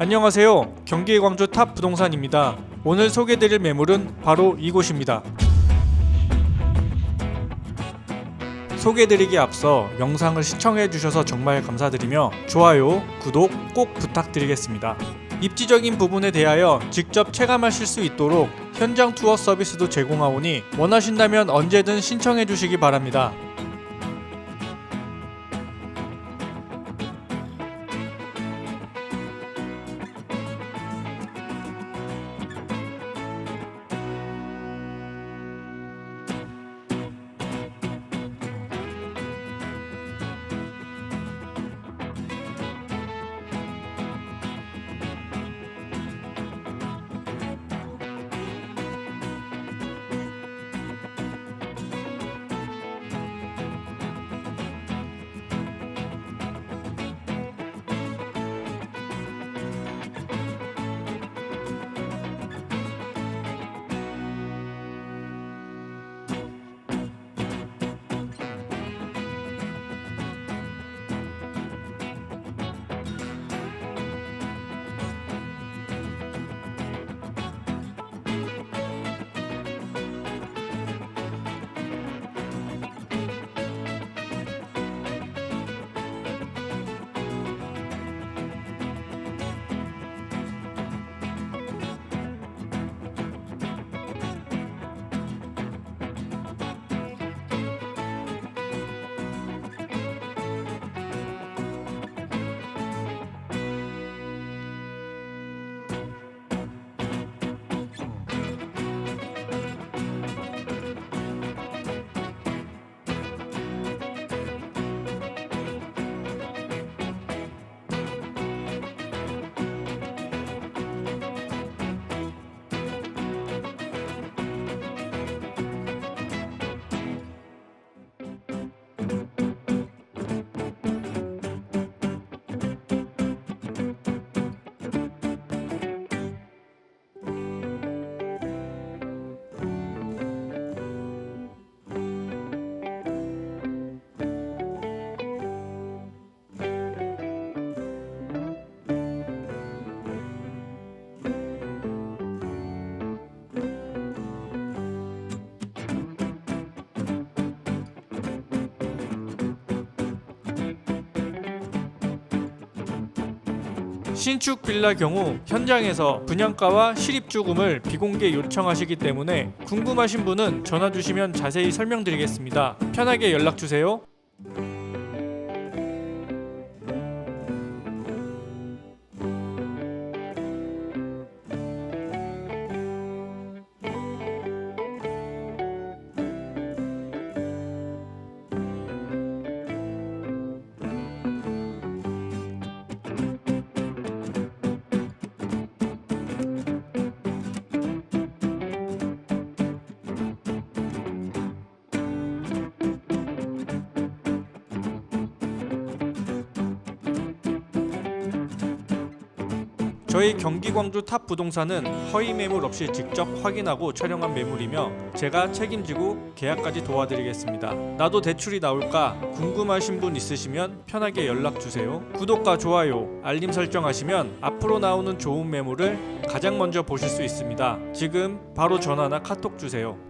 안녕하세요. 경기 광주 탑 부동산입니다. 오늘 소개드릴 매물은 바로 이곳입니다. 소개드리기 앞서 영상을 시청해 주셔서 정말 감사드리며 좋아요, 구독 꼭 부탁드리겠습니다. 입지적인 부분에 대하여 직접 체감하실 수 있도록 현장 투어 서비스도 제공하오니 원하신다면 언제든 신청해 주시기 바랍니다. 신축 빌라 경우 현장에서 분양가와 실입주금을 비공개 요청하시기 때문에 궁금하신 분은 전화 주시면 자세히 설명드리겠습니다. 편하게 연락 주세요. 저희 경기 광주 탑 부동산은 허위 매물 없이 직접 확인하고 촬영한 매물이며 제가 책임지고 계약까지 도와드리겠습니다. 나도 대출이 나올까 궁금하신 분 있으시면 편하게 연락 주세요. 구독과 좋아요, 알림 설정하시면 앞으로 나오는 좋은 매물을 가장 먼저 보실 수 있습니다. 지금 바로 전화나 카톡 주세요.